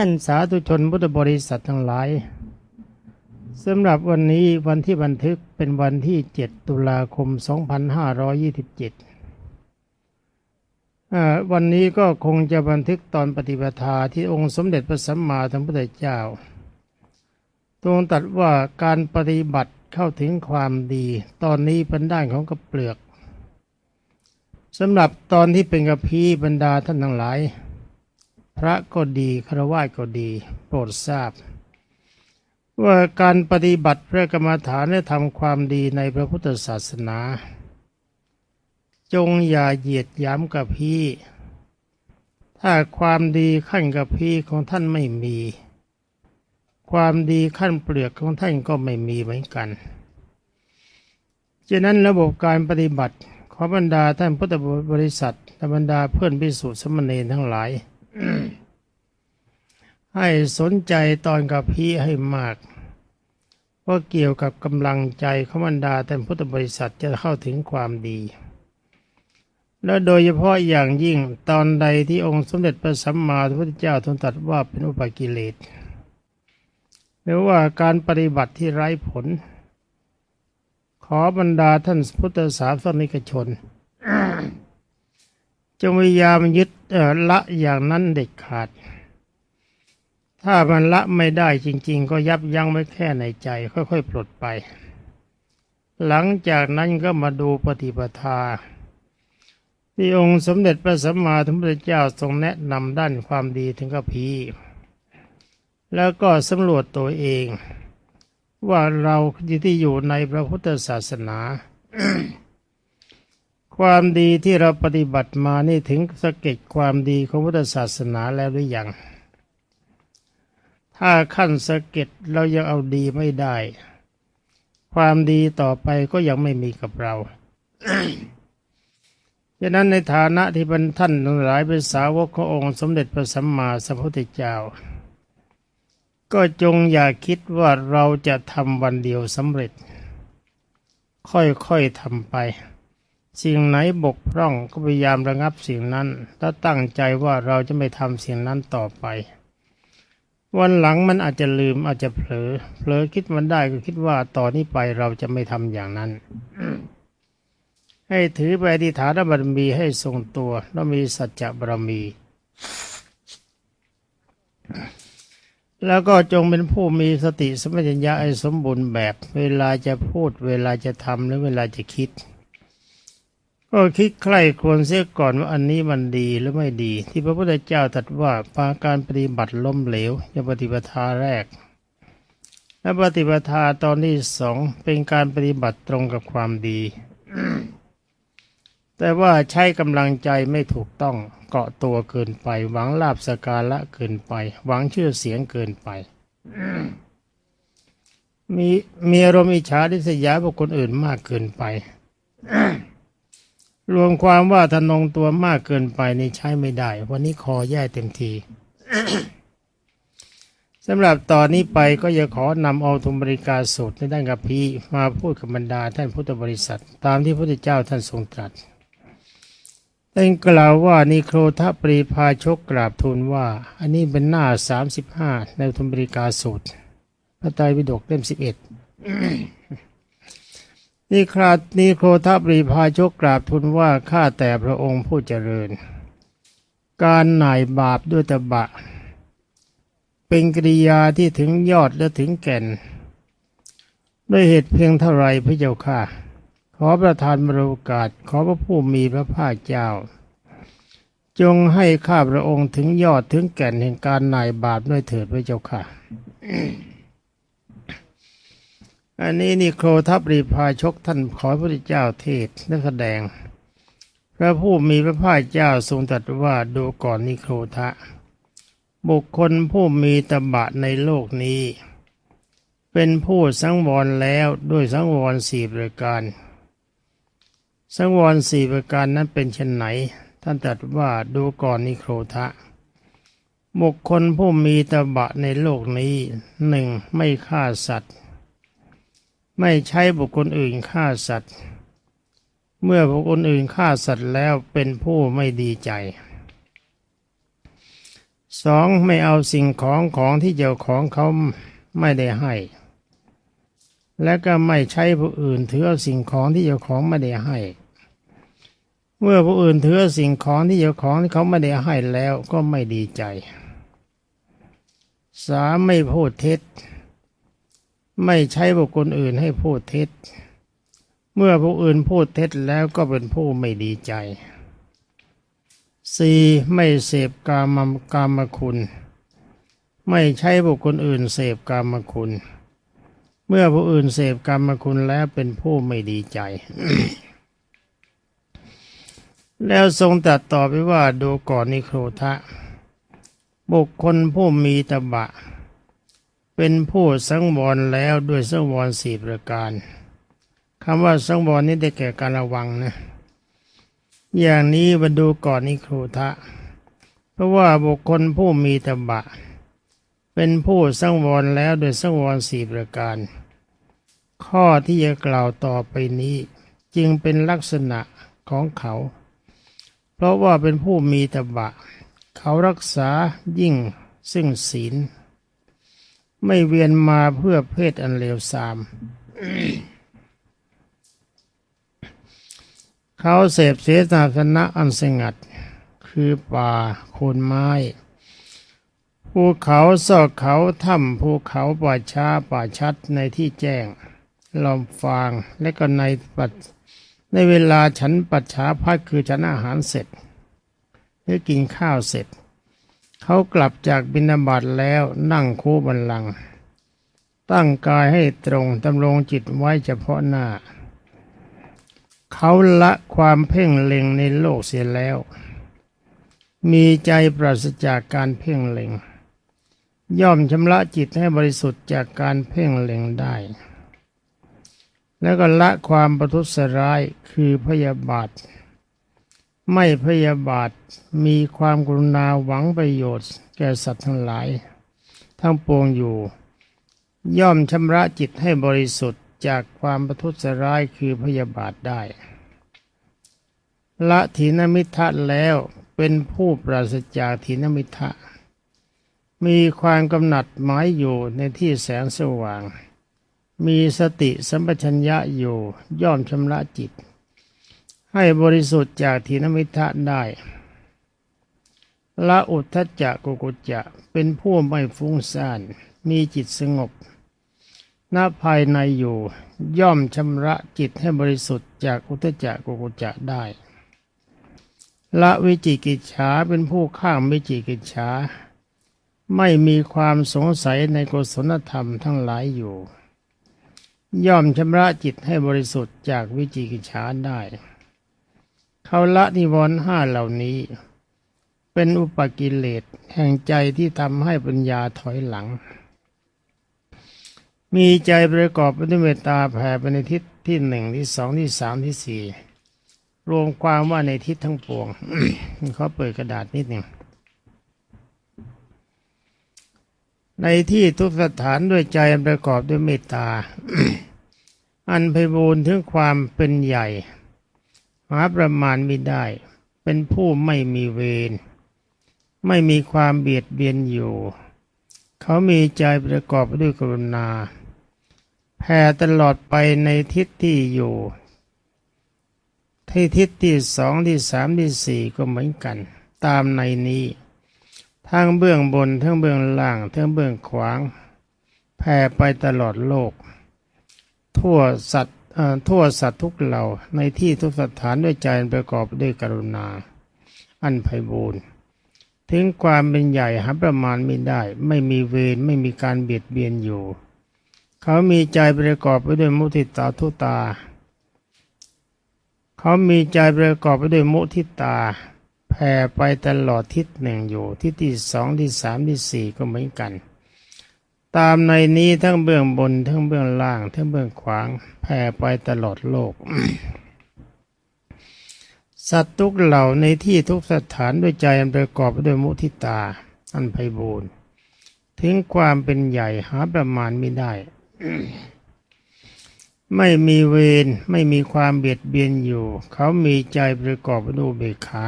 ท่านสาธุชนพุทธบริษัททั้งหลายสำหรับวันนี้วันที่บันทึกเป็นวันที่ 7 ตุลาคม 2527อ่าวันนี้ก็คงจะบันทึกตอนปฏิปทาที่องค์สมเด็จพระสัมมาสัมพุทธเจ้าทรงตรัสว่าการปฏิบัติเข้าถึงความดี ตอนนี้เป็นด้านของกระเปลือกสำหรับตอนที่เป็นกระพีบรรดาท่านทั้งหลาย พระก็ดีครวะก็ดี โปรดทราบ ว่าการปฏิบัติพระกรรมฐานและทำความดีในพระพุทธศาสนา จงอย่าเหยียดยามกับพี่ ถ้าความดีขั้นกับพี่ของท่านไม่มี ความดีขั้นเปลือกของท่านก็ไม่มีเหมือนกันฉะนั้นระบบการปฏิบัติขอบรรดาท่านพุทธบริษัทบรรดาเพื่อนพิสุทธิสมณเณรทั้งหลาย ให้สนใจตอนกับพี่ให้มากว่าเกี่ยวกับกำลังใจขบรรดาท่านพุทธบริษัทจะเข้าถึงความดี และโดยเฉพาะอย่างยิ่งตอนใดที่องค์สมเด็จพระสัมมาสัมพุทธเจ้าทรงตรัสว่าเป็นอุปกิเลสหรือว่าการปฏิบัติที่ไร้ผล ขอบรรดาท่านพุทธศาสนิกชน จงพยายามยึดละอย่างนั้นเด็ดขาด ถ้ามันละไม่ได้จริง ๆ ก็ยับยั้งไม่แค่ในใจ ค่อยๆ ปลดไป หลังจากนั้นก็มาดูปฏิปทา ที่องค์สมเด็จพระสัมมาสัมพุทธเจ้าทรงแนะนำด้านความดีถึงกับพีแล้วก็สำรวจตัวเอง ว่าเราที่อยู่ในพระพุทธศาสนา ความดีที่เราปฏิบัติมานี่ถึงสะเก็ดความดีของพุทธศาสนาแล้วหรือยัง ถ้าขั้นสะเก็ดเรายังเอาดีไม่ได้ ความดีต่อไปก็ยังไม่มีกับเราฉะนั้นในฐานะที่เป็นท่านทั้งหลายเป็นสาวกขององค์สมเด็จพระสัมมาสัมพุทธเจ้า ก็จงอย่าคิดว่าเราจะทำวันเดียวสำเร็จ ค่อยๆทำไป สิ่งไหนบกพร่องก็พยายามระงับสิ่งนั้นถ้าตั้งใจว่าเราจะไม่ทำสิ่งนั้นต่อไป วันหลังมันอาจจะลืมอาจจะเผลอเผลอคิดมันได้ก็คิดว่าต่อนนี้ไปเราจะไม่ทำอย่างนั้น ให้ถือไปอธิฐานบารมีให้ทรงตัวแล้วมีสัจจะบารมี แล้วก็จงเป็นผู้มีสติสมัญญาให้สมบูรณ์แบบ เวลาจะพูดเวลาจะทำหรือเวลาจะคิด ก็คิดใคร่ควรเสียก่อนว่าอันนี้มันดีหรือไม่ดี ที่พระพุทธเจ้าตรัสว่าปาการปฏิบัติล้มเหลวยปฏิปทาแรก และปฏิปทาตอนที่สองเป็นการปฏิบัติตรงกับความดี แต่ว่าใช้กำลังใจไม่ถูกต้องเกาะตัวเกินไป หวังลาบสการะเกินไป หวังชื่อเสียงเกินไปมีมีอารมณ์อิจฉาดิษยาบุคคลอื่นมากเกินไป รวมความว่าทนงตัวมากเกินไปนี่ใช้ไม่ได้ วันนี้คอแย่เต็มทีสำหรับตอนนี้ไปก็จะขอนำเอาธรรมบริการสูตรในด้านกับพีมาพูดกับบรรดาท่านพุทธบริษัท ตามที่พระพุทธเจ้าท่านทรงตรัสท่านกล่าวว่านิโครทปรีพาชกกราบทูลว่า อันนี้เป็นหน้าสามสิบห้าในธรรมบริการสูตร พระไตรปิฎกเล่มสิบเอ็ด นี่ครานี่โคทับรีพาชกกราบทูลว่าข้าแต่พระองค์ผู้เจริญ การหน่ายบาปด้วยตบะ เป็นกิริยาที่ถึงยอดและถึงแก่น ด้วยเหตุเพียงเท่าไรพระเจ้าค่ะ ขอประทานบรโอกาสขอพระผู้มีพระภาคเจ้า จงให้ข้าพระองค์ถึงยอดถึงแก่นแห่งการหน่ายบาปด้วยเถิดพระเจ้าค่ะ อันนี้นี่โครทับรีพาชกท่านขอพระพุทธเจ้าเทศและแสดง พระผู้มีพระภาคเจ้าทรงตรัสว่าดูก่อนนิโครทะ บุคคลผู้มีตบะในโลกนี้ เป็นผู้สังวรแล้วด้วยสังวรสี่ประการ สังวรสี่ประการนั้นเป็นเช่นไหน ท่านตรัสว่าดูก่อนนิโครทะบุคคลผู้มีตบะในโลกนี้หนึ่งไม่ฆ่าสัตว์ ไม่ใช้บุคคลอื่นฆ่าสัตว์ เมื่อบุคคลอื่นฆ่าสัตว์แล้วเป็นผู้ไม่ดีใจสองไม่เอาสิ่งของของที่เจ้าของเขาไม่ได้ให้ และก็ไม่ใช้ผู้อื่นถือสิ่งของที่เจ้าของไม่ได้ให้ เมื่อผู้อื่นถือสิ่งของที่เจ้าของที่เขาไม่ได้ให้แล้วก็ไม่ดีใจสามไม่พูดเท็จ ไม่ใช้บุคคลอื่นให้พูดเท็จ เมื่อผู้อื่นพูดเท็จแล้วก็เป็นผู้ไม่ดีใจสี่ไม่เสพกามกามคุณ ไม่ใช้บุคคลอื่นเสพกามคุณ เมื่อผู้อื่นเสพกามคุณแล้วเป็นผู้ไม่ดีใจ แล้วทรงตัดต่อไปว่าดูก่อนนิโครทะ บุคคลผู้มีตบะ เป็นผู้สังวรแล้วด้วยสังวรสี่ประการคำว่าสังวรนี้ได้แก่การระวังนะอย่างนี้มาดูก่อนนิครทะ เพราะว่าบุคคลผู้มีตบะ เป็นผู้สังวรแล้วโดยสังวรสี่ประการ ข้อที่จะกล่าวต่อไปนี้ จึงเป็นลักษณะของเขา เพราะว่าเป็นผู้มีตบะ เขารักษายิ่งซึ่งศีล ไม่เวียนมาเพื่อเพศอันเลวทราม เขาเสพเสนาสนะอันสงัด คือป่าโคนไม้ภูเขาซอกเขาถ้ำภูเขาป่าช้าป่าชัดในที่แจ้งลอมฟางและก็ในปัดในเวลาฉันปัจฉาพัดคือฉันอาหารเสร็จ หรือกินข้าวเสร็จ เขากลับจากบินาบาตแล้วนั่งคู่บันลัง ตั้งกายให้ตรงดำรงจิตไว้เฉพาะหน้า เขาละความเพ่งเล็งในโลกเสียแล้ว มีใจปราศจากการเพ่งเล็ง ย่อมชำระจิตให้บริสุทธิ์จากการเพ่งเล็งได้ แล้วก็ละความประทุษร้ายคือพยาบาท ไม่พยาบาทมีความกรุณาหวังประโยชน์ แก่สัตว์ทั้งหลาย ทั้งปวงอยู่ ย่อมชำระจิตให้บริสุทธิ์จากความประทุษร้ายคือพยาบาทได้ ละถีนมิทะแล้วเป็นผู้ปราศจากถีนมิทะ มีความกำหนัดหมายอยู่ในที่แสงสว่าง มีสติสัมปชัญญะอยู่ย่อมชำระจิต ให้บริสุทธิ์จากถีนมิทะได้ละอุทธัจจะกุกุจจะเป็นผู้ไม่ฟุ้งซ่าน มีจิตสงบณภายในอยู่ย่อมชำระจิตให้บริสุทธิ์จากอุทธัจจะกุกุจจะได้ ละวิจิกิจฉาเป็นผู้ข้ามวิจิกิจฉาไม่มีความสงสัยในกุศลธรรมทั้งหลายอยู่ ย่อมชำระจิตให้บริสุทธิ์จากวิจิกิจฉาได้ เขาละนิวรณ์ห้าเหล่านี้ เป็นอุปกิเลสแห่งใจที่ทำให้ปัญญาถอยหลัง มีใจประกอบไปด้วยเมตตาแผ่ไปในทิศที่หนึ่งที่สองที่สามที่สี่รวมความว่าในทิศทั้งปวงเขาเปิดกระดาษนิดหนึ่งในที่ทุกสถานด้วยใจประกอบด้วยเมตตา อันไพบูรณ์ถึงความเป็นใหญ่ หาประมาณไม่ได้ เป็นผู้ไม่มีเวรไม่มีความเบียดเบียนอยู่ เขามีใจประกอบด้วยกรุณาแผ่ตลอดไปในทิศที่อยู่ที่ทิศที่สองที่สามที่สี่ก็เหมือนกัน ตามในนี้ ทั้งเบื้องบน ทั้งเบื้องล่าง ทั้งเบื้องขวาง แผ่ไปตลอดโลก ทั่วสัตว ทั่วสัตว์ทุกเหล่าในที่ทุกสถานด้วยใจประกอบด้วยกรุณา อันไพบูรณ์ถึงความเป็นใหญ่หาประมาณไม่ได้ ไม่มีเวรไม่มีการเบียดเบียนอยู่ เขามีใจประกอบไปด้วยมุทิตาทุตา เขามีใจประกอบไปด้วยมุทิตา แผ่ไปตลอดทิศหนึ่งอยู่ ทิศที่สองที่สามที่สี่ก็เหมือนกัน ตามในนี้ทั้งเบื้องบน ทั้งเบื้องล่าง ทั้งเบื้องขวางแผ่ไปตลอดโลก สัตว์ทุกเหล่าในที่ทุกสถานด้วยใจอันประกอบด้วยมุทิตา อันไพบูรณ์ถึงความเป็นใหญ่หาประมาณไม่ได้ ไม่มีเวรไม่มีความเบียดเบียนอยู่ เขามีใจประกอบด้วยเบขา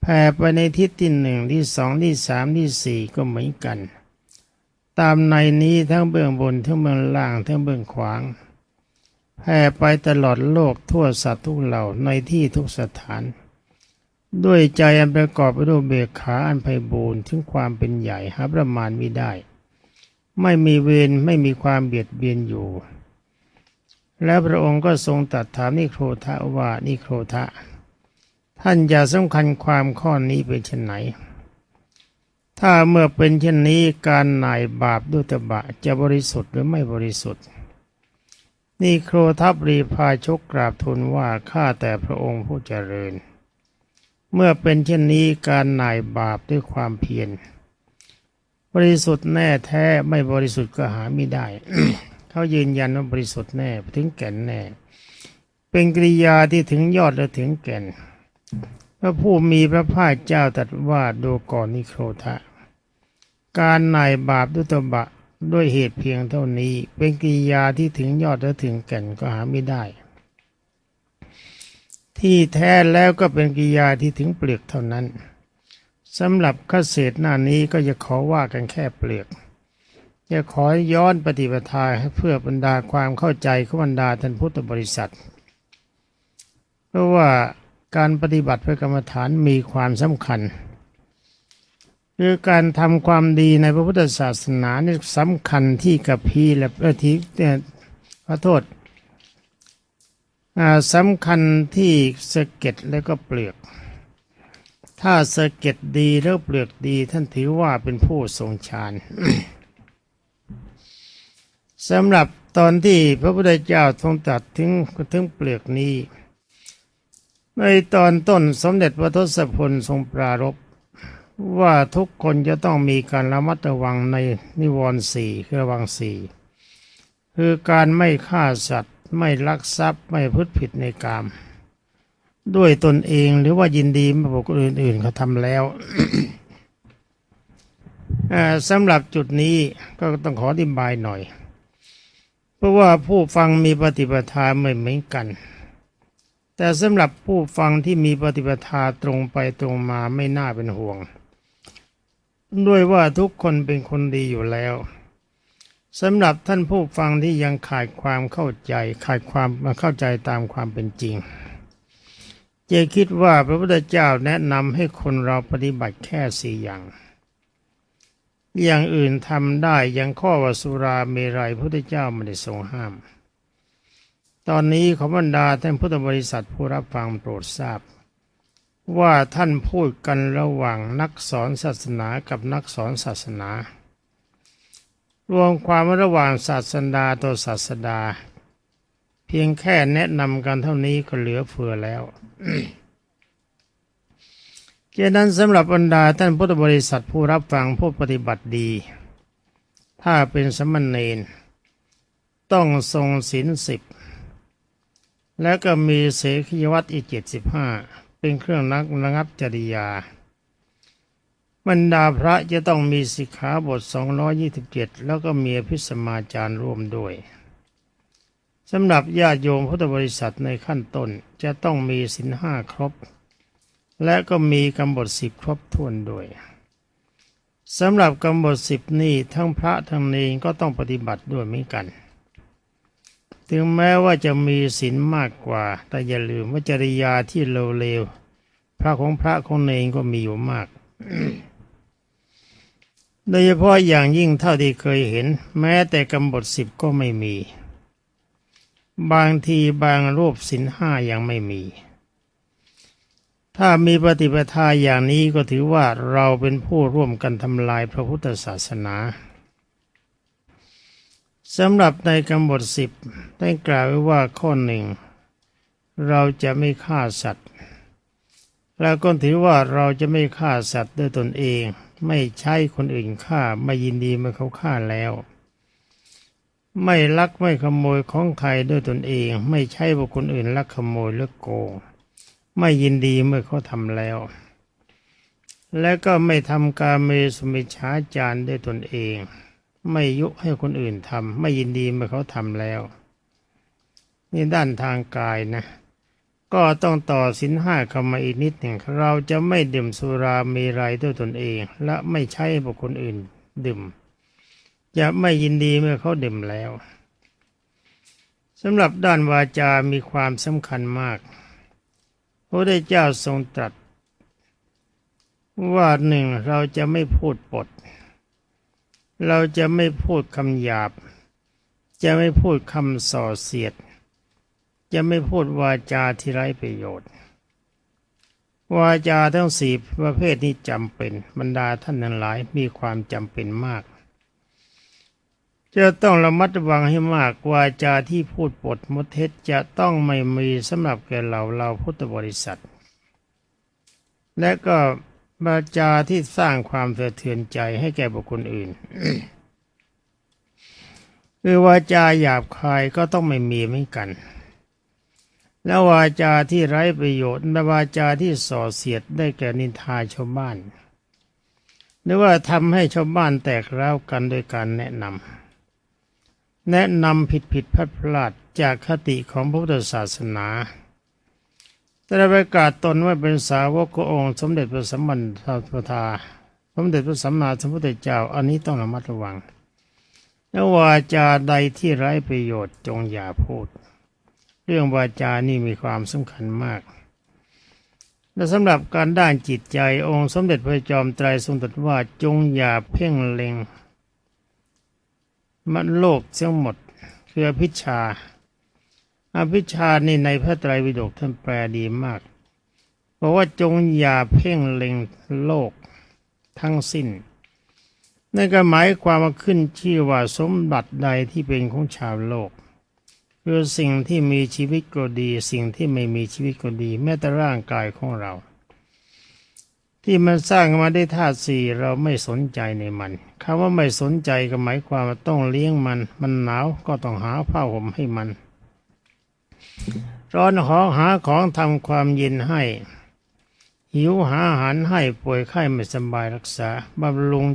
แผ่ไปในทิศที่หนึ่งที่สองที่สามที่สี่ก็เหมือนกัน ตามในนี้ทั้งเบื้องบนทั้งเบื้องล่างทั้งเบื้องขวางแผ่ไปตลอดโลกทั่วสัตว์ทุกเหล่าในที่ทุกสถาน ด้วยใจอันประกอบไปด้วยเบกขาอันไพบูรณ์ถึงความเป็นใหญ่หาประมาณไม่ได้ ไม่มีเวรไม่มีความเบียดเบียนอยู่ แล้วพระองค์ก็ทรงตรัสถามนิโครทะว่านิโครทะ ท่านอย่าสำคัญความข้อนี้เป็นเช่นไหน ถ้าเมื่อเป็นเช่นนี้การหน่ายบาปด้วยตบะจะบริสุทธิ์หรือไม่บริสุทธิ์ นี่โครทัพรีพาชกกราบทูลว่าข้าแต่พระองค์ผู้เจริญ เมื่อเป็นเช่นนี้การหน่ายบาปด้วยความเพียรบริสุทธิ์แน่แท้ไม่บริสุทธิ์ก็หาไม่ได้ เขายืนยันว่าบริสุทธิ์แน่ถึงแก่นแน่ เป็นกริยาที่ถึงยอดและถึงแก่นพระผู้มีพระภาคเจ้าตรัสว่าดูก่อนนิโครทะ การหน่ายบาปด้วยตบะด้วยเหตุเพียงเท่านี้ เป็นกิริยาที่ถึงยอดและถึงแก่นก็หาไม่ได้ ที่แท้แล้วก็เป็นกิริยาที่ถึงเปลือกเท่านั้นสำหรับข้าเศษหน้านี้ก็จะขอว่ากันแค่เปลือกจะขอย้อนปฏิปทาให้เพื่อบรรดาความเข้าใจของบรรดาท่านพุทธบริษัท เพราะว่าการปฏิบัติเพื่อกรรมฐานมีความสำคัญ คือการทำความดีในพระพุทธศาสนานี่สำคัญที่กับพีและประทิเนี่ยขอโทษสำคัญที่สะเก็ดแล้วก็เปลือก ถ้าสะเก็ดดีแล้วเปลือกดี ท่านถือว่าเป็นผู้ทรงฌานสำหรับตอนที่พระพุทธเจ้าทรงตรัสถึงถึงเปลือกนี้ ในตอนต้นสมเด็จพระทศพลทรงปรารภ ว่าทุกคนจะต้องมีการระมัดระวังในนิวรณ์สี่คือระวังสี่คือการไม่ฆ่าสัตว์ ไม่ลักทรัพย์ไม่พูดผิดในกาม ด้วยตนเองหรือว่ายินดีมาบอกคนอื่นๆเขาทำแล้วสำหรับจุดนี้ก็ต้องขออธิบายหน่อย เพราะว่าผู้ฟังมีปฏิปทาไม่เหมือนกัน แต่สำหรับผู้ฟังที่มีปฏิปทาตรงไปตรงมาไม่น่าเป็นห่วง ด้วยว่าทุกคนเป็นคนดีอยู่แล้วสำหรับท่านผู้ฟังที่ยังขาดความเข้าใจขาดความมาเข้าใจตามความเป็นจริง เจคิดว่าพระพุทธเจ้าแนะนำให้คนเราปฏิบัติแค่สี่อย่าง อย่างอื่นทำได้ยังข้อวสุราเมรัยพระพุทธเจ้าไม่ได้ทรงห้าม ตอนนี้ขอบรรดาท่านพุทธบริษัทผู้รับฟังโปรดทราบ ว่าท่านพูดกันระหว่างนักสอนศาสนากับนักสอนศาสนา รวมความระหว่างศาสดาต่อศาสดา เพียงแค่แนะนำกันเท่านี้ก็เหลือเฟือแล้วเจนั้นสำหรับบรรดาท่านพุทธบริษัทผู้รับฟังผู้ปฏิบัติดี ถ้าเป็นสมณเณรต้องทรงศีลสิบ แล้วก็มีเสขยวัตรอีกเจ็ดสิบห้า เป็นเครื่องนักระงับจริยา บรรดาพระจะต้องมีสิกขาบท 227 แล้วก็มีพิสมาจาร์ร่วมด้วยสำหรับญาติโยมพุทธบริษัทในขั้นต้นจะต้องมีสินห้าครบ และก็มีกำบทสิบครบถ้วนด้วยสำหรับกำบทสิบนี้ทั้งพระทั้งเนรก็ต้องปฏิบัติด้วยเหมือนกัน ถึงแม้ว่าจะมีศีลมากกว่า แต่อย่าลืมว่าจริยาที่เลวๆพระของพระของเนรก็มีอยู่มากโดยเฉพาะอย่างยิ่งเท่าที่เคยเห็น แม้แต่กำบทสิบก็ไม่มี บางทีบางรูปสินห้ายังไม่มี ถ้ามีปฏิปทาอย่างนี้ก็ถือว่าเราเป็นผู้ร่วมกันทำลายพระพุทธศาสนา สำหรับในกำบทสิบได้กล่าวไว้ว่าข้อหนึ่ง เราจะไม่ฆ่าสัตว์ แล้วก็ถือว่าเราจะไม่ฆ่าสัตว์ด้วยตนเอง ไม่ใช่คนอื่นฆ่าไม่ยินดีเมื่อเขาฆ่าแล้ว ไม่ลักไม่ขโมยของใครด้วยตนเอง ไม่ใช่บุคคลอื่นลักขโมยหรือโกงไม่ยินดีเมื่อเขาทำแล้ว และก็ไม่ทำการเมสุมิชาจารด้วยตนเอง ไม่ยุให้คนอื่นทำไม่ยินดีเมื่อเขาทำแล้ว นี่ด้านทางกายนะ ก็ต้องต่อสินห้าเข้ามาอีกนิดหนึ่งเราจะไม่ดื่มสุรามีไรด้วยตนเอง และไม่ใช้ใบุคคลอื่นดื่ม จะไม่ยินดีเมื่อเขาดื่มแล้วสำหรับด้านวาจา มีความสำคัญมาก พระพุทธเจ้าทรงตรัสว่าหนึ่งเราจะไม่พูดปด เราจะไม่พูดคำหยาบ จะไม่พูดคำส่อเสียด จะไม่พูดวาจาที่ไร้ประโยชน์ วาจาทั้งสี่ประเภทนี้จำเป็นบรรดาท่านนั้นหลายมีความจำเป็นมากจะต้องระมัดระวังให้มากวาจาที่พูดปดมดเท็จจะต้องไม่มีสำหรับแก่เราเราพุทธบริษัท และก็ วาจาที่สร้างความสะเทือนใจให้แก่บุคคลอื่น คือวาจาหยาบคายก็ต้องไม่มีเหมือนกัน แล้ววาจาที่ไร้ประโยชน์และวาจาที่ส่อเสียดได้แก่นินทาชาวบ้าน หรือว่าทำให้ชาวบ้านแตกร้าวกันโดยการแนะนำแนะนำผิดผิดพลาดพลาดจากคติของพระพุทธศาสนา แต่ประกาศตนว่าเป็นสาวกขององค์สมเด็จพระสัมมาสัมพุทธาสมเด็จพระสัมมาสัมพุทธเจ้า อันนี้ต้องระมัดระวังแล้ววาจาใดที่ไร้ประโยชน์จงอย่าพูด เรื่องวาจานี่มีความสำคัญมาก และสำหรับการด้านจิตใจองค์สมเด็จพระจอมไตรทรงตรัสว่าจงอย่าเพ่งเล็งมันโลกเสียงหมด คืออภิชฌา อภิชานี่ในพระไตรปิฎกท่านแปลดีมากบอกว่าจงอย่าเพ่งเล็งโลกทั้งสิ้นนั่นก็หมายความว่าขึ้นชื่อว่าสมบัติใดที่เป็นของชาวโลกคือสิ่งที่มีชีวิตก็ดี สิ่งที่ไม่มีชีวิตก็ดี แม้แต่ร่างกายของเรา ที่มันสร้างมาได้ธาตุสี่เราไม่สนใจในมันคำว่าไม่สนใจก็หมายความว่าต้องเลี้ยงมัน มันหนาวก็ต้องหาผ้าห่มให้มัน ร้อนหอหาของทำความเย็นให้ หิวหาอาหารให้ป่วยไข้ไม่สบายรักษาบำรุง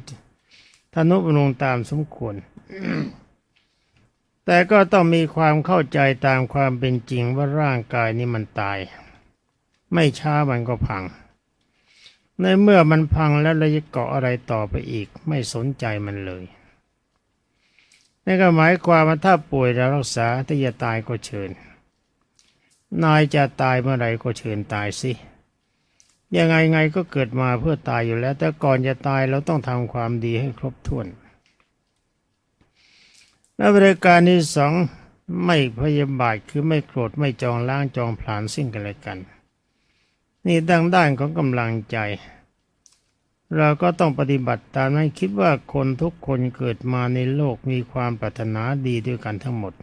ทนุบำรุงตามสมควร แต่ก็ต้องมีความเข้าใจตามความเป็นจริงว่าร่างกายนี้มันตาย ไม่ช้ามันก็พัง ในเมื่อมันพังแล้วเราจะเกาะอะไรต่อไปอีก ไม่สนใจมันเลยนั่นก็หมายความว่าถ้าป่วยเรารักษาถ้าจะตายก็เชิญ นายจะตายเมื่อไหร่ก็เชิญตายสิยังไงไงก็เกิดมาเพื่อตายอยู่แล้ว แต่ก่อนจะตายเราต้องทำความดีให้ครบถ้วนและบริการที่สองไม่พยาบาทคือไม่โกรธไม่จองล้างจองผลาญซึ่งกันและกัน นี่ดังด้านของกำลังใจ เราก็ต้องปฏิบัติตามนั้คิดว่าคนทุกคนเกิดมาในโลกมีความปรารถนาดีด้วยกันทั้งหมด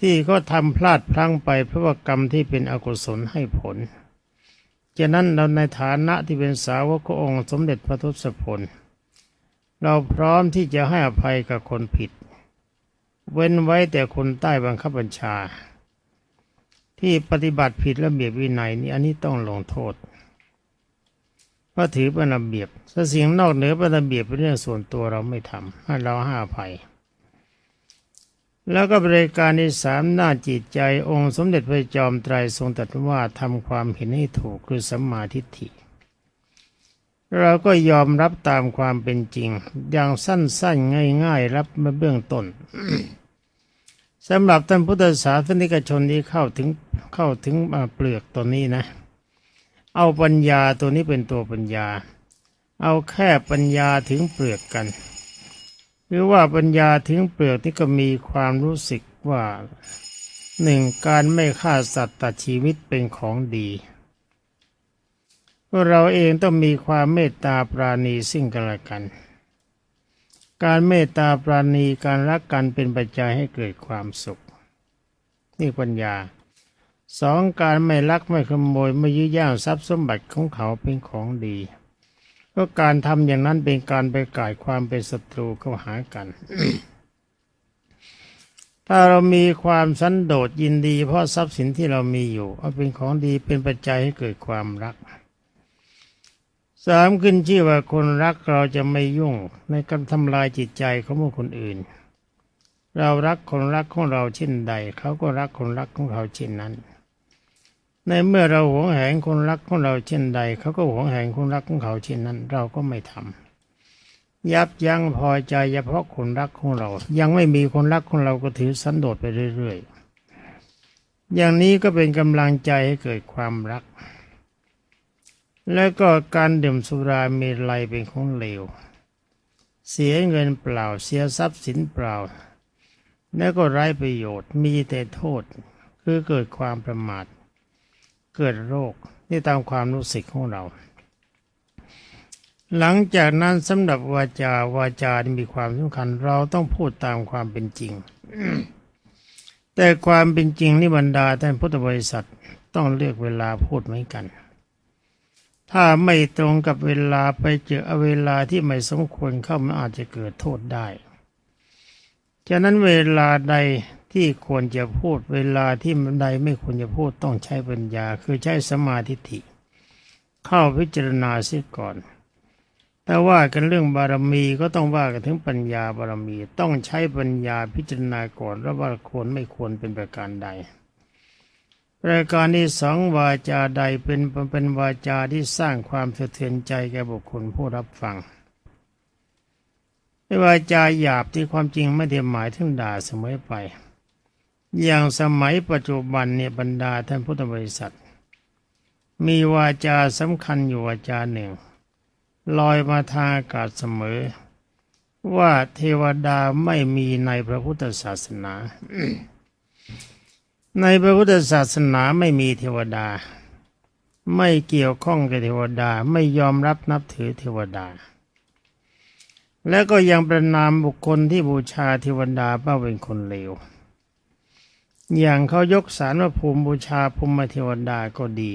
ที่เขาทำพลาดพลั้งไปเพราะว่ากรรมที่เป็นอกุศลให้ผลฉะนั้นเราในฐานะที่เป็นสาวกององค์สมเด็จพระทศพล เราพร้อมที่จะให้อภัยกับคนผิด เว้นไว้แต่คนใต้บังคับบัญชา ที่ปฏิบัติผิดระเบียบวินัยนี่อันนี้ต้องลงโทษเพราะถือเป็นระเบียบถ้าสิ่งนอกเหนือเป็นระเบียบเป็นเรื่องส่วนตัวเราไม่ทำให้เราให้อภัย แล้วก็บริการที่สามหน้าจิตใจองค์สมเด็จพระจอมไตรทรงตรัสว่าทำความเห็นให้ถูกคือสัมมาทิฏฐิ เราก็ยอมรับตามความเป็นจริง อย่างสั้นๆ ง่าย ๆ รับมาเบื้องต้นสำหรับท่านพุทธศาสนิกชนที่เข้าถึงเข้าถึงเปลือกตัวนี้นะ เอาปัญญาตัวนี้เป็นตัวปัญญา เอาแค่ปัญญาถึงเปลือกกัน หรือว่าปัญญาถึงเปลือกที่ก็มีความรู้สึกว่าหนึ่งการไม่ฆ่าสัตว์ตัดชีวิตเป็นของดีพวกเราเองต้องมีความเมตตาปราณีซึ่งกันและกัน การเมตตาปราณีการรักกันเป็นปัจจัยให้เกิดความสุข นี่ปัญญาสองการไม่ลักไม่ขโมยไม่ยื้อย่างทรัพย์สมบัติของเขาเป็นของดี ก็การทำอย่างนั้นเป็นการไปก่ายความเป็นศัตรูเข้าหากัน ถ้าเรามีความสันโดษยินดี เพราะทรัพย์สินที่เรามีอยู่ เอาเป็นของดีเป็นปัจจัยให้เกิดความรักสามขึ้นชื่อว่าคนรักเราจะไม่ยุ่งในการทำลายจิตใจของคคลอื่น เรารักคนรักของเราเช่นใด เขาก็รักคนรักของเขาเช่นนั้น ในเมื่อเราหวงแหนคนรักของเราเช่นใด เขาก็หวงแหนคนรักของเขาเช่นนั้น เราก็ไม่ทำยับยั้งพอใจเฉพาะคนรักของเรา ยังไม่มีคนรักของเราก็ถือสันโดษไปเรื่อยๆ อย่างนี้ก็เป็นกำลังใจให้เกิดความรัก แล้วก็การดื่มสุราเมลัยเป็นของเลว เสียเงินเปล่า เสียทรัพย์สินเปล่า แล้วก็ไร้ประโยชน์มีแต่โทษ คือเกิดความประมาท เกิดโรคนี่ตามความรู้สึกของเรา หลังจากนั้นสำหรับวาจาวาจาที่มีความสำคัญ เราต้องพูดตามความเป็นจริง แต่ความเป็นจริงนี่บรรดาท่านพุทธบริษัทต้องเลือกเวลาพูดเหมือนกัน ถ้าไม่ตรงกับเวลาไปเจอเวลาที่ไม่สมควรเข้ามันอาจจะเกิดโทษได้ ฉะนั้นเวลาใด ที่ควรจะพูดเวลาที่ใดไม่ควรจะพูดต้องใช้ปัญญา คือใช้สมาธิิเข้าพิจารณาเสียก่อนแต่ว่ากันเรื่องบารมีก็ต้องว่ากันถึงปัญญาบารมีต้องใช้ปัญญาพิจารณาก่อนว่าควรไม่ควรเป็นประการใดรายการที่สองวาจาใดเป็นเป็นวาจาที่สร้างความสะเทือนใจแก่บุคคลผู้รับฟังไม่วาจาหยาบที่ความจริงไม่ได้หมายถึงด่าเสมอไป อย่างสมัยปัจจุบันเนี่ยบรรดาท่านพุทธบริษัท มีวาจาสำคัญอยู่วาจาหนึ่ง ลอยมาทางอากาศเสมอ ว่าเทวดาไม่มีในพระพุทธศาสนา ในพระพุทธศาสนาไม่มีเทวดา ไม่เกี่ยวข้องกับเทวดาไม่ยอมรับนับถือเทวดา แล้วก็ยังประนามบุคคลที่บูชาเทวดาว่าเป็นคนเลว อย่างเขายกสารว่าภูมิบูชาภูมิเทวดาก็ดี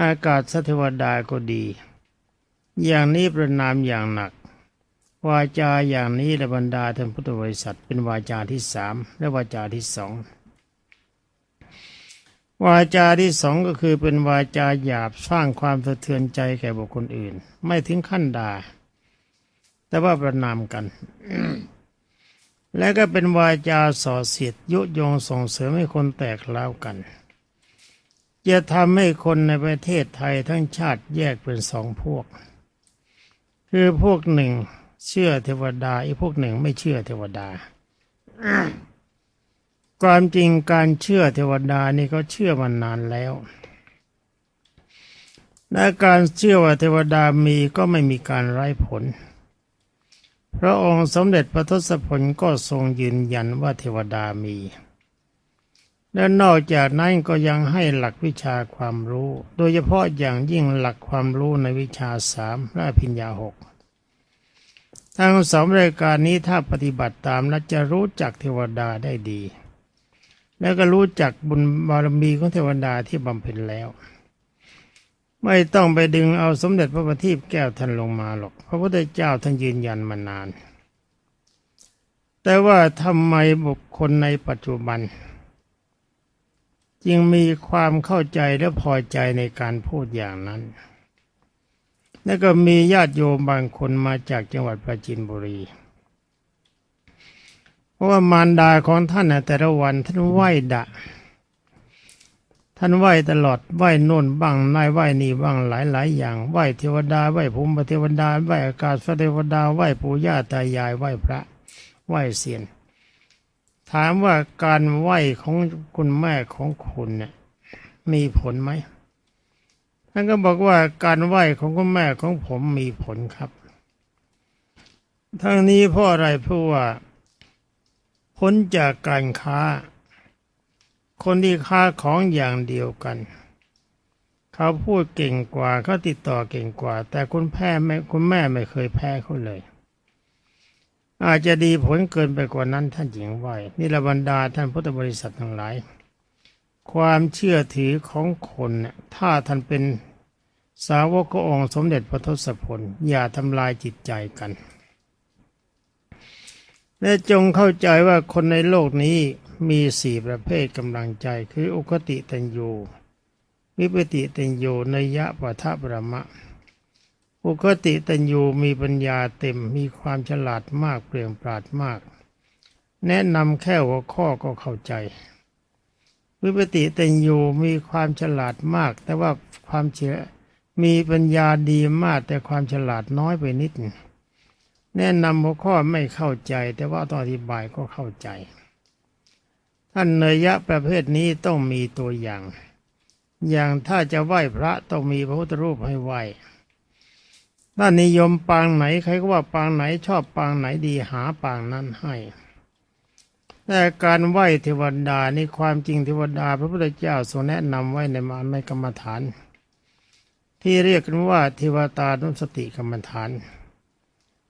อากาศสเทวดาก็ดี อย่างนี้ประนามอย่างหนัก วาจาอย่างนี้และบรรดาท่านพุทธบริษัท เป็นวาจาที่สามและวาจาที่สองวาจาที่สองก็คือเป็นวาจาหยาบสร้างความสะเทือนใจแก่บุคคลอื่น ไม่ถึงขั้นด่าแต่ว่าประนามกัน และก็เป็นวาจาส่อเสียดยุยงส่งเสริมให้คนแตกเล้ากัน จะทำให้คนในประเทศไทยทั้งชาติแยกเป็นสองพวก คือพวกหนึ่งเชื่อเทวดาอีกพวกหนึ่งไม่เชื่อเทวดาความจริงการเชื่อเทวดานี่เขาเชื่อมานานแล้วและการเชื่อว่าเทวดามีก็ไม่มีการไร้ผล พระองค์สมเด็จพระทศพลก็ทรงยืนยันว่าเทวดามี และนอกจากนั้นก็ยังให้หลักวิชาความรู้ โดยเฉพาะอย่างยิ่งหลักความรู้ในวิชาสามและพิญญาหกทั้งสองรายการนี้ถ้าปฏิบัติตามและจะรู้จักเทวดาได้ดี แล้วก็รู้จักบุญบารมีของเทวดาที่บำเพ็ญแล้ว ไม่ต้องไปดึงเอาสมเด็จพระบัณฑิตแก้วท่านลงมาหรอก พระพุทธเจ้าท่านยืนยันมานาน แต่ว่าทำไมบุคคลในปัจจุบัน จึงมีความเข้าใจและพอใจในการพูดอย่างนั้น แล้วก็มีญาติโยมบางคนมาจากจังหวัดปราจีนบุรี เพราะว่ามารดาของท่านแต่ละวันท่านไหว้ดะ ท่านไหวตลอดไหวโน่นบ้างนายไหวนี่บ้างหลายหลายอย่าง ไหวเทวดาไหวภูมิเทวดาไหวอากาศเทวดาไหวปู่ย่าตายายไหวพระ ไหวเสียนถามว่าการไหวของคุณแม่ของคุณเนี่ยมีผลไหมท่านก็บอกว่าการไหวของคุณแม่ของผมมีผลครับ ทั้งนี้เพราะอะไรเพราะว่าพ้นจากการค้า คนที่ค้าของอย่างเดียวกัน เขาพูดเก่งกว่าเขาติดต่อเก่งกว่า แต่คุณแพ้ไม่คุณแม่ไม่เคยแพ้เขาเลย อาจจะดีผลเกินไปกว่านั้นท่านหญิงไหวนี่ละบรรดาท่านพุทธบริษัททั้งหลาย ความเชื่อถือของคนถ้าท่านเป็นสาวกองค์สมเด็จพระทศพลอย่าทำลายจิตใจกันและจงเข้าใจว่าคนในโลกนี้ มีสี่ประเภทกำลังใจคืออุคติตัญญูวิปติตัญญูนยะปัทะประมะ อุคติตัญญูมีปัญญาเต็มมีความฉลาดมากเปลี่ยงปราดมาก แนะนำแค่หัวข้อก็เข้าใจ วิปติตันยูมีความฉลาดมาก แต่ว่าความเชื่อมีปัญญาดีมากแต่ความฉลาดน้อยไปนิด แนะนำหัวข้อไม่เข้าใจ แต่ว่าตอนอธิบายก็เข้าใจ ท่านเนยยะประเภทนี้ต้องมีตัวอย่าง อย่างถ้าจะไหว้พระต้องมีพระพุทธรูปให้ไหว้ถ้านิยมปางไหนใครก็ว่าปางไหนชอบปางไหนดีหาปางนั้นให้แต่การไหว้เทวดาในความจริงเทวดา พระพุทธเจ้าทรงแนะนำไว้ในมาในกรรมฐาน ที่เรียกกันว่าเทวตานุสติกรรมฐาน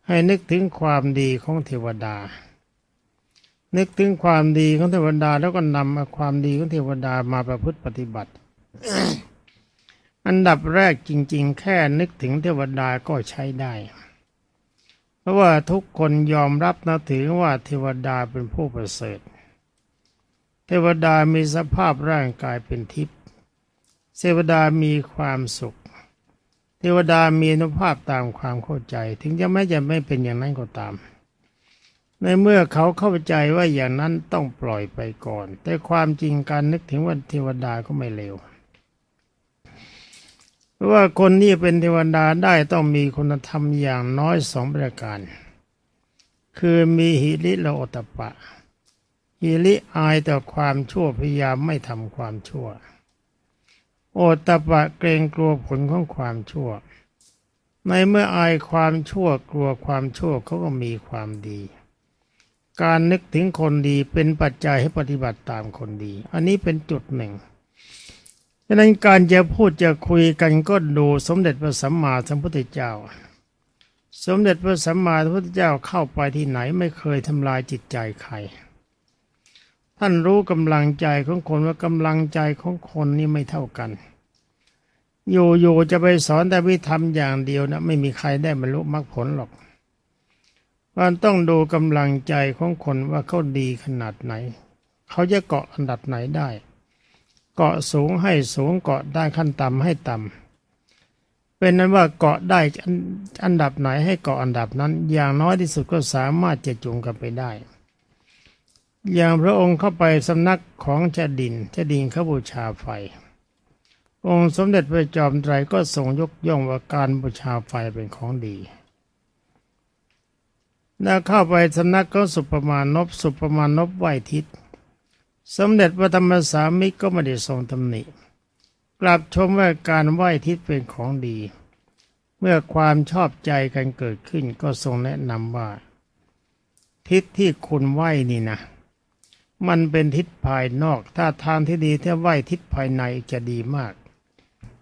ให้นึกถึงความดีของเทวดา นึกถึงความดีของเทวดาแล้วก็นำเอาความดีของเทวดามาประพฤติปฏิบัติ อันดับแรกจริง ๆ แค่นึกถึงเทวดาก็ใช้ได้ เพราะว่าทุกคนยอมรับนับถือว่าเทวดาเป็นผู้ประเสริฐ เทวดามีสภาพร่างกายเป็นทิพย์เทวดามีความสุข เทวดามีอนุภาพตามความเข้าใจ ถึงจะไม่จะไม่เป็นอย่างนั้นก็ตาม ในเมื่อเขาเข้าใจว่าอย่างนั้นต้องปล่อยไปก่อน แต่ความจริงการนึกถึงว่าเทวดาก็ไม่เลวเพราะว่าคนที่เป็นเทวดาได้ต้องมีคุณธรรมอย่างน้อยสองประการ คือมีหิริและโอตปะ หิริอายต่อความชั่วพยายามไม่ทำความชั่ว โอตปะเกรงกลัวผลของความชั่ว ในเมื่ออายความชั่วกลัวความชั่วเขาก็มีความดี การนึกถึงคนดีเป็นปัจจัยให้ปฏิบัติตามคนดี อันนี้เป็นจุดหนึ่งฉะนั้นการจะพูดจะคุยกันก็ดูสมเด็จพระสัมมาสัมพุทธเจ้า สมเด็จพระสัมมาสัมพุทธเจ้าเข้าไปที่ไหนไม่เคยทำลายจิตใจใคร ท่านรู้กำลังใจของคนว่ากำลังใจของคนนี่ไม่เท่ากัน อยู่ๆจะไปสอนแต่วิธรรมอย่างเดียวนะไม่มีใครได้บรรลุมรรคผลหรอก มันต้องดูกำลังใจของคนว่าเขาดีขนาดไหน เขาจะเกาะอันดับไหนได้ เกาะสูงให้สูงเกาะได้ขั้นต่ำให้ต่ำเป็นนั้นว่าเกาะได้อันดับไหนให้เกาะอันดับนั้น อย่างน้อยที่สุดก็สามารถจะจูงกันไปได้ อย่างพระองค์เข้าไปสำนักของเจดินเจดินเขาบูชาไฟ องค์สมเด็จพระจอมไตรก็ทรงยกย่องว่าการบูชาไฟเป็นของดี แล้วเข้าไปสำนักก็สุปมานพสุปมานพไหวทิศสมเด็จพระธรรมสามิตรก็ไม่ได้ทรงตำหนิ กลับชมว่าการไหวทิศเป็นของดี เมื่อความชอบใจกันเกิดขึ้นก็ทรงแนะนำว่า ทิศที่คุณไหวนี่นะ มันเป็นทิศภายนอก ถ้าทางที่ดีถ้าไหวทิศภายในจะดีมาก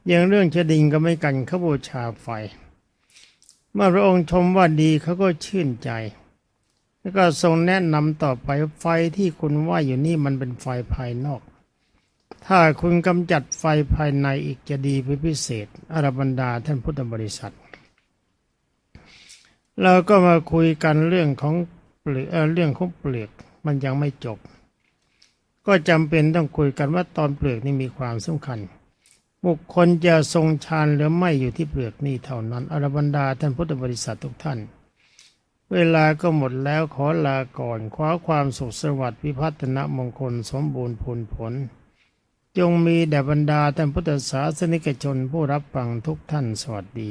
อย่างเรื่องชดิงก็ไม่กันขบูชาไฟ เมื่อพระองค์ชมว่าดีเขาก็ชื่นใจ แล้วก็ทรงแนะนำต่อไปไฟที่คุณว่าอยู่นี่มันเป็นไฟภายนอก ถ้าคุณกำจัดไฟภายในอีกจะดีเป็นพิเศษอรบันดาท่านพุทธบริษัท เราก็มาคุยกันเรื่องของเปลือกเอ่อเรื่องของเปลือกมันยังไม่จบ ก็จำเป็นต้องคุยกันว่าตอนเปลือกนี่มีความสำคัญ บุคคลจะทรงฌานหรือไม่อยู่ที่เปลือกนี่เท่านั้นอรบันดาท่านพุทธบริษัททุกท่าน เวลาก็หมดแล้วขอลาก่อนขอความสุขสวัสดิ์พิพัฒนมงคลสมบูรณ์ผลผล จงมีแด่บรรดาท่านพุทธศาสนิกชนผู้รับฟังทุกท่านสวัสดี